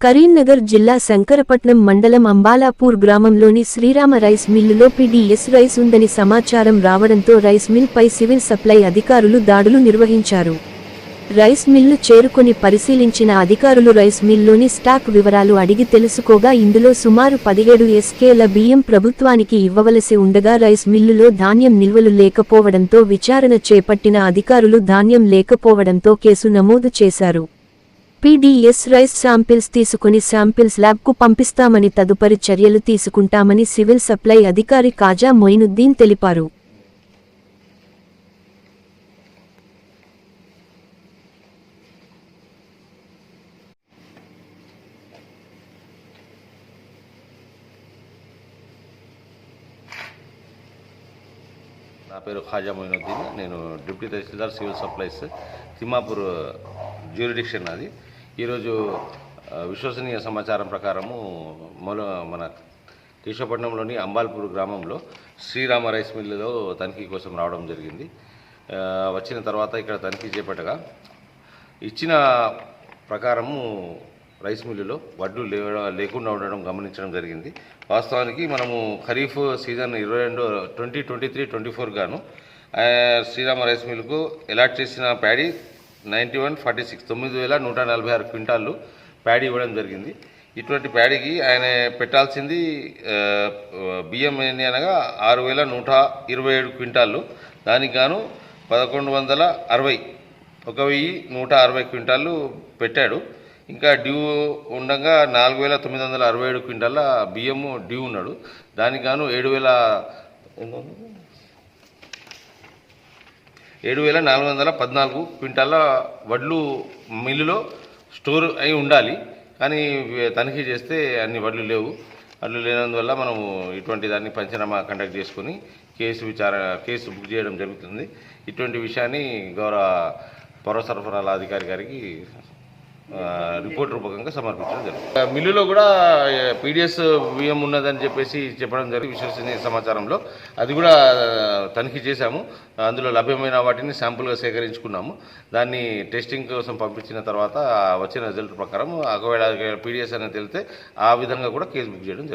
కరీంనగర్ జిల్లా శంకరపట్నం మండలం అంబాలాపూర్ గ్రామంలోని శ్రీరామ రైస్ మిల్లులో పీడీఎస్ రైస్ ఉందని సమాచారం రావడంతో రైస్ మిల్పై సివిల్ సప్లై అధికారులు దాడులు నిర్వహించారు. రైస్ మిల్లు చేరుకొని పరిశీలించిన అధికారులు రైస్ మిల్లోని స్టాక్ వివరాలు అడిగి తెలుసుకోగా ఇందులో సుమారు పదిహేడు ఎస్కేల బియ్యం ప్రభుత్వానికి ఇవ్వవలసి ఉండగా రైస్ మిల్లులో ధాన్యం నిల్వలు లేకపోవడంతో విచారణ చేపట్టిన అధికారులు ధాన్యం లేకపోవడంతో కేసు నమోదు చేశారు. పీడీఎస్ రైస్ శాంపిల్స్ తీసుకుని శాంపిల్స్ ల్యాబ్కు పంపిస్తామని తదుపరి చర్యలు తీసుకుంటామని సివిల్ సప్లై అధికారి కాజా మొయినుద్దీన్ తెలిపారు. నా పేరు ఖాజా మొయినుద్దీన్. నేను deputy tahsildar civil supplies Thimmapur jurisdiction అది ఈరోజు విశ్వసనీయ సమాచారం ప్రకారము మొల మన కేశవపట్నంలోని అంబాల్పూర్ గ్రామంలో శ్రీరామ రైస్ మిల్లులో తనిఖీ కోసం రావడం జరిగింది. వచ్చిన తర్వాత ఇక్కడ తనిఖీ చేపట్టగా ఇచ్చిన ప్రకారము రైస్ మిల్లులో వడ్లు లే లేకుండా ఉండడం గమనించడం జరిగింది. వాస్తవానికి మనము ఖరీఫ్ సీజన్ ఇరవై రెండు twenty twenty three twenty four గాను శ్రీరామ రైస్ మిల్లుకు అలాట్ చేసిన paddy ninety one forty six తొమ్మిది వేల నూట నలభై ఆరు క్వింటాళ్ళు ప్యాడీ ఇవ్వడం జరిగింది. ఇటువంటి ప్యాడీకి ఆయన పెట్టాల్సింది బియ్యం ఏంటి అనగా ఆరు వేల నూట ఇరవై ఏడు క్వింటాళ్ళు దానికి గాను పదకొండు వందల అరవై ఒక వెయ్యి నూట అరవై క్వింటాళ్ళు పెట్టాడు. ఇంకా డ్యూ ఉండగా నాలుగు వేల తొమ్మిది వందల అరవై ఏడు క్వింటాల బియ్యము డ్యూ ఉన్నాడు. దానికి గాను ఏడు వేల ఏడు వేల నాలుగు వందల పద్నాలుగు క్వింటాల వడ్లు మిల్లులో స్టోర్ అయి ఉండాలి. కానీ తనిఖీ చేస్తే అన్ని వడ్లు లేవు. వడ్లు లేనందువల్ల మనము ఇటువంటి దాన్ని పంచనామా కండక్ట్ చేసుకుని కేసు విచార కేసు బుక్ చేయడం జరుగుతుంది. ఇటువంటి విషయాన్ని గౌరవ పౌర సరఫరాల అధికారి గారికి రిపోర్ట్ రూపకంగా సమర్పించడం జరిగింది. మిల్లులో కూడా పీడిఎస్ బియ్యం ఉన్నదని చెప్పేసి చెప్పడం జరిగింది విశ్వసనీయ సమాచారంలో. అది కూడా తనిఖీ చేశాము. అందులో లభ్యమైన వాటిని శాంపుల్గా సేకరించుకున్నాము. దాన్ని టెస్టింగ్ కోసం పంపించిన తర్వాత వచ్చిన రిజల్ట్ ప్రకారం ఒకవేళ పీడిఎస్ అనేది తెలితే ఆ విధంగా కూడా కేసు బుక్ చేయడం జరుగుతుంది